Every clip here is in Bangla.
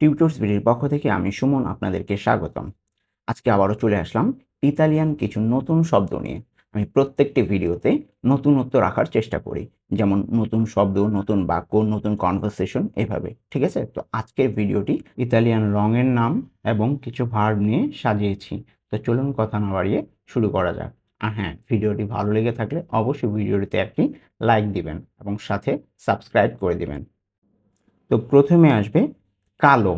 টিউটর্স বিডির পক্ষ থেকে আমি সুমন আপনাদেরকে স্বাগতম। আজকে আবারও চলে আসলাম ইতালিয়ান কিছু নতুন শব্দ নিয়ে। আমি প্রত্যেকটি ভিডিওতে নতুনত্ব রাখার চেষ্টা করি। যেমন নতুন শব্দ, নতুন বাক্য, নতুন কনভারসেশন এভাবে, ঠিক আছে? তো আজকের ভিডিওটি ইতালিয়ান রঙের নাম এবং কিছু ভার্ব নিয়ে সাজিয়েছি। তো চলুন কথা না বাড়িয়ে শুরু করা যাক। আর হ্যাঁ ভিডিওটি ভালো লেগে থাকলে অবশ্যই ভিডিওটিতে একটি লাইক দিবেন এবং সাথে সাবস্ক্রাইব করে দিবেন। তো প্রথমে আসবে কালো।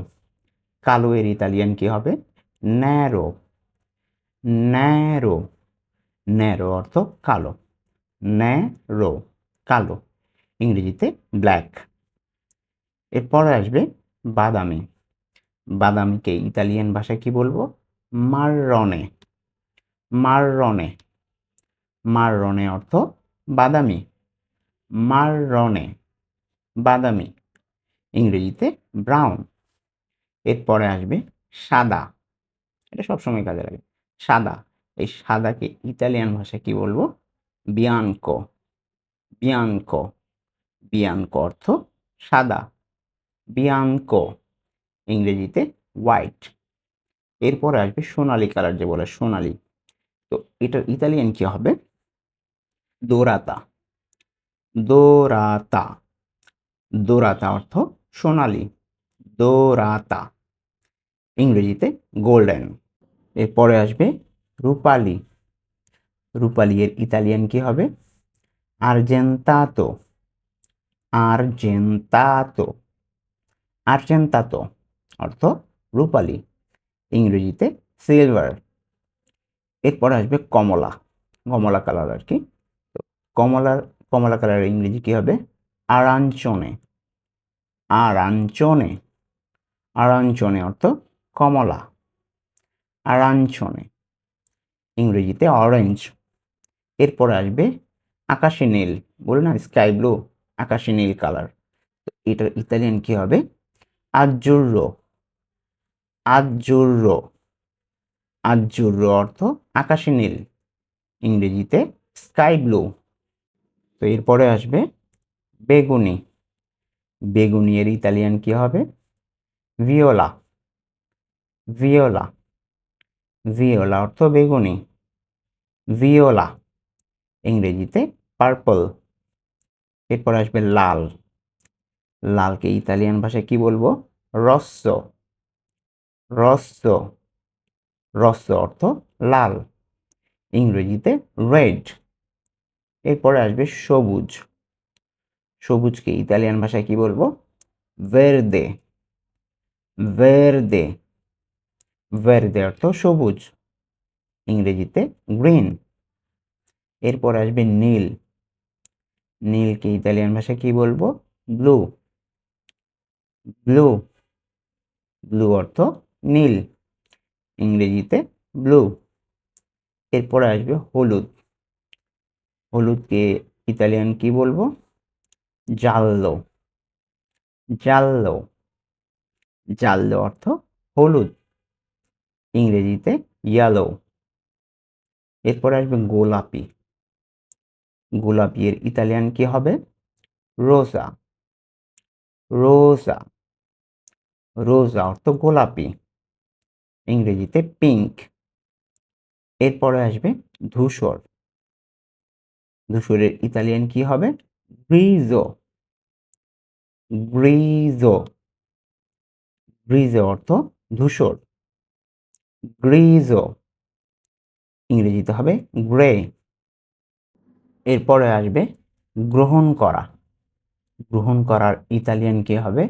কালো এর ইতালিয়ান কি হবে? ন্যারো। ন্যারো। ন্যারো অর্থ কালো। ন্যারো। কালো। ইংরেজিতে ব্ল্যাক। এরপরে আসবে বাদামি। বাদামিকে ইতালিয়ান ভাষায় কি বলব? মাররনে। মাররনে। মাররনে অর্থ বাদামি। মাররনে। বাদামি। ইংরেজিতে ব্রাউন এরপরে আসবে সাদা, এটা সবসময় কাজে লাগে, সাদা, এই সাদাকে ইতালিয়ান ভাষায় কি বলব? বিয়ানকো বিয়ানকো বিয়ানকো অর্থ সাদা বিয়ানকো ইংরেজিতে হোয়াইট এরপরে আসবে সোনালি কালার যে বলে সোনালি, তো এটার ইতালিয়ান কি হবে? দোরাতা দোরাতা দোরাতা অর্থ সোনালি, দোরাতা, ইংরেজিতে গোল্ডেন। এরপরে আসবে রূপালি। রূপালি এর ইতালিয়ান কি হবে? আর্জেন্তাতো আর্জেন্তাতো আর্জেন্তাতো অর্থ রূপালি, ইংরেজিতে সিলভার। এরপরে আসবে কমলা কমলা কালার আর কি। কমলার, কমলা কালারের ইংরেজি কি হবে? আরাঞ্চনে। আরাঞ্চনে। আরাঞ্চনে অর্থ কমলা। আরাঞ্চনে। ইংরেজিতে অরেঞ্জ এরপরে আসবে আকাশি নীল। বলে না স্কাই ব্লু আকাশি নীল কালার তো এটার ইতালিয়ান কি হবে? আজ্জুর্রো আজ্জুর্রো আজ্জুর্রো অর্থ আকাশি নীল। ইংরেজিতে স্কাই ব্লু তো এরপরে আসবে বেগুনি। বেগুনি এর ইতালিয়ান কি হবে? ভিওলা ভিওলা ভিওলা অর্থ বেগুনি। ভিওলা ইংরেজিতে পার্পল এরপর আসবে লাল। লালকে ইতালিয়ান ভাষায় কি বলব? রস্য রস্য রস্য অর্থ লাল। ইংরেজিতে রেড এরপরে আসবে সবুজ। সবুজকে ইতালিয়ান ভাষায় কি বলব? ভেরদে ভেরদে ভেরদে অর্থ সবুজ, ইংরেজিতে গ্রিন এরপর আসবে নীল। নীলকে ইতালিয়ান ভাষায় কি বলব? ব্লু ব্লু ব্লু অর্থ নীল, ইংরেজিতে ব্লু এরপরে আসবে হলুদ। হলুদকে ইতালিয়ান কি বলব? জাল্লো। জাল্লো। জাল্লো অর্থ হলুদ। ইংরেজিতে ইয়েলো এরপরে আসবে গোলাপি। গোলাপি এর ইতালিয়ান কি হবে? রোজা। রোজা। রোজা অর্থ গোলাপি। ইংরেজিতে পিঙ্ক এরপরে আসবে ধূসর। ধূসরের ইতালিয়ান কি হবে? গ্রিজো গ্রিজো গ্রিজো অর্থ ধূসর। গ্রিজো ইংরেজিতে হবে গ্রে এরপরে আসবে গ্রহণ করা। গ্রহণ করার ইতালিয়ান কি হবে?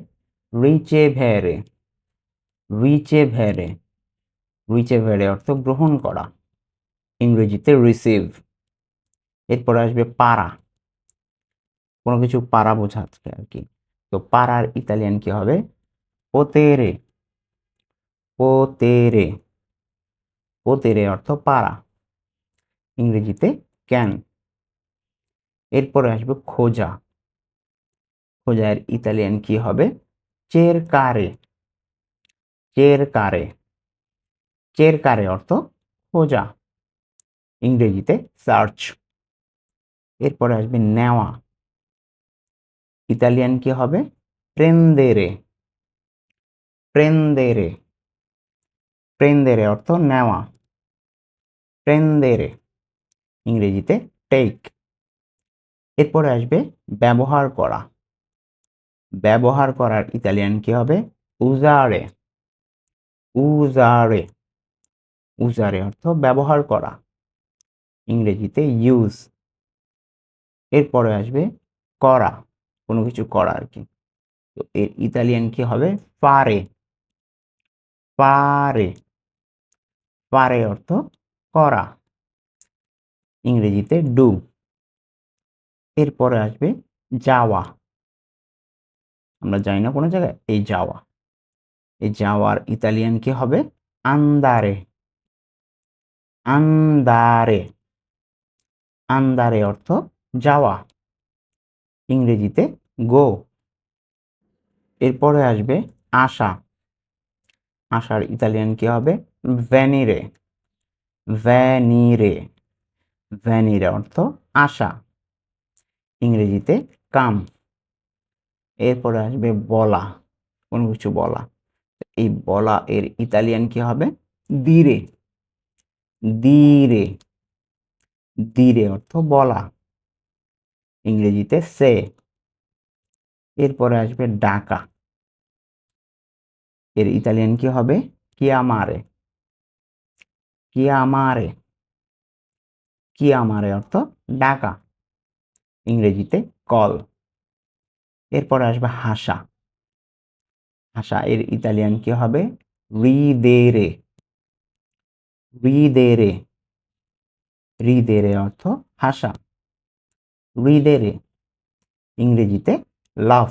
রিচে ভেরে রিচে ভেরে রিচে ভেরে অর্থ গ্রহণ করা। ইংরেজিতে রিসিভ এরপরে আসবে পাড়া কোনো কিছু পাড়া বোঝাচ্ছে আর কি। তো পারার ইতালিয়ান কি হবে? পোতেরে। পোতেরে। পোতেরে অর্থ পাড়া ইংরেজিতে ক্যান। এরপরে আসবে খোঁজা। খোঁজার ইতালিয়ান কি হবে? চের কারে চের কারে চের কারে অর্থ খোঁজা। ইংরেজিতে সার্চ। এরপরে আসবে নেওয়া। ইতালিয়ান কি হবে? প্রেন্দেরে প্রেন্দেরে প্রেন্দেরে অর্থ নেওয়া। প্রেন্দেরে ইংরেজিতে টেক এরপরে আসবে ব্যবহার করা। ব্যবহার করার ইতালিয়ান কি হবে? উজারে উজারে উজারে অর্থ ব্যবহার করা। ইংরেজিতে ইউজ এরপরে আসবে করা। কোনো কিছু করা আর কি। তো এর ইতালিয়ান কি হবে? পারে। পারে। পারে অর্থ করা। ইংরেজিতে ডু। এরপরে আসবে যাওয়া। আমরা যাই না কোনো জায়গায়, এই যাওয়া। এই যাওয়ার ইতালিয়ান কি হবে? আন্দারে। আন্দারে। আন্দারে অর্থ যাওয়া। ইংরেজিতে গো। এরপরে আসবে আশা। আশার ইতালিয়ান কি হবে? ভ্যানিরে। ভ্যানিরে। ভ্যানিরে অর্থ আশা। ইংরেজিতে কাম। এরপরে আসবে বলা। কোনো কিছু বলা। এই বলা এর ইতালিয়ান কি হবে? দিরে। দিরে। দিরে অর্থ বলা। ইংরেজিতে সে। এরপরে আসবে ডাকা। এর ইতালিয়ান কি হবে? কিয়ামারে কিয়ামারে কিয়ামারে অর্থ ডাকা। ইংরেজিতে কল। এরপরে আসবে হাসা। হাসা এর ইতালিয়ান কি হবে? রিদেরে। রিদেরে। রিদেরে অর্থ হাসা। রিদেরে ইংরেজিতে লাভ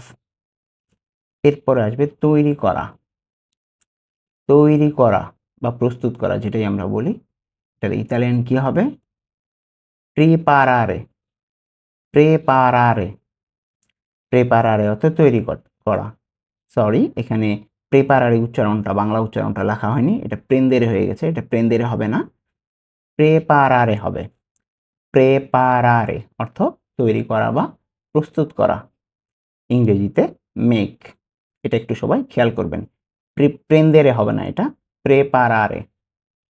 এরপরে আসবে তৈরি করা। তৈরি করা বা প্রস্তুত করা যেটাই আমরা বলি এটার ইতালিয়ান কি হবে? প্রেপারারে প্রেপারারে প্রেপারারে অর্থ তৈরি করা সরি এখানে প্রেপারারে উচ্চারণটা, বাংলা উচ্চারণটা লেখা হয়নি, এটা প্রেন্দেরে হয়ে গেছে, এটা প্রেন্দেরে হবে না। প্রেপারারে হবে। প্রেপারারে অর্থ তৈরি করা বা প্রস্তুত করা। ইংরেজিতে মেক এটা একটু সবাই খেয়াল করবেন। প্রে- প্রেন্দেরে হবে না এটা প্রেপারারে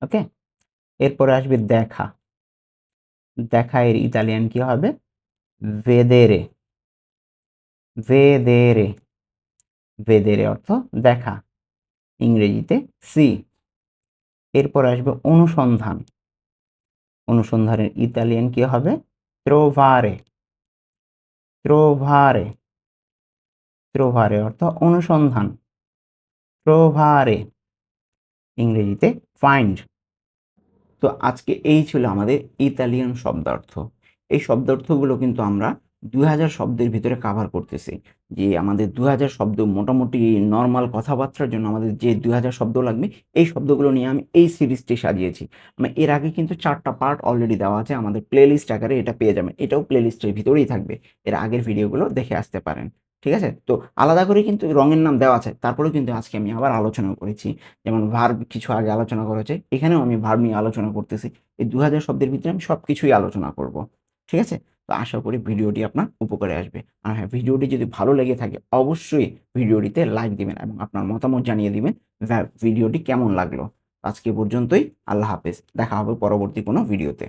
ওকে এরপরে আসবে দেখা। দেখা এর ইতালিয়ান কি হবে? ভেদেরে ভেদেরে ভেদেরে অর্থ দেখা। ইংরেজিতে সি এরপর আসবে অনুসন্ধান। অনুসন্ধানের ইতালিয়ান কি হবে? ত্রোভারে ত্রোভারে ত্রোভারে অর্থাৎ অনুসন্ধান। ত্রোভারে ইংরেজিতে ফাইন্ড তো আজকে এই ছিল আমাদের ইতালিয়ান শব্দার্থ। এই শব্দার্থগুলো কিন্তু আমরা দুই হাজার শব্দের ভিতরে কাভার করতেছি। যে আমাদের দু হাজার শব্দ মোটামুটি নর্মাল কথাবার্তার জন্য আমাদের যে দু হাজার শব্দ লাগবে, এই শব্দগুলো নিয়ে আমি এই সিরিজটি সাজিয়েছি। মানে এর আগে কিন্তু চারটা পার্ট অলরেডি দেওয়া আছে, আমাদের প্লেলিস্ট আকারে এটা পেয়ে যাবেন। এটাও প্লেলিস্টের ভিতরেই থাকবে। এর আগের ভিডিওগুলো দেখে আসতে পারেন। ঠিক আছে? তো আলাদা করে কিন্তু রঙের নাম দেওয়া আছে। তারপরেও কিন্তু আজকে আমি আবার আলোচনা করেছি। যেমন ভার্ব কিছু আগে আলোচনা করা হয়েছে, এখানেও আমি ভার্ব নিয়ে আলোচনা করতেছি। এই দু হাজার শব্দের ভিতরে আমি সব কিছুই আলোচনা করব। ঠিক আছে? তো আশা করি ভিডিওটি আপনার উপকারে আসবে। আর হ্যাঁ ভিডিওটি যদি ভালো লেগে থাকে, অবশ্যই ভিডিওটিতে লাইক দিবেন এবং আপনার মতামত জানিয়ে দিবেন ভিডিওটি কেমন লাগল। আজকে পর্যন্তই, আল্লাহ হাফেজ। দেখা হবে পরবর্তী কোনো ভিডিওতে।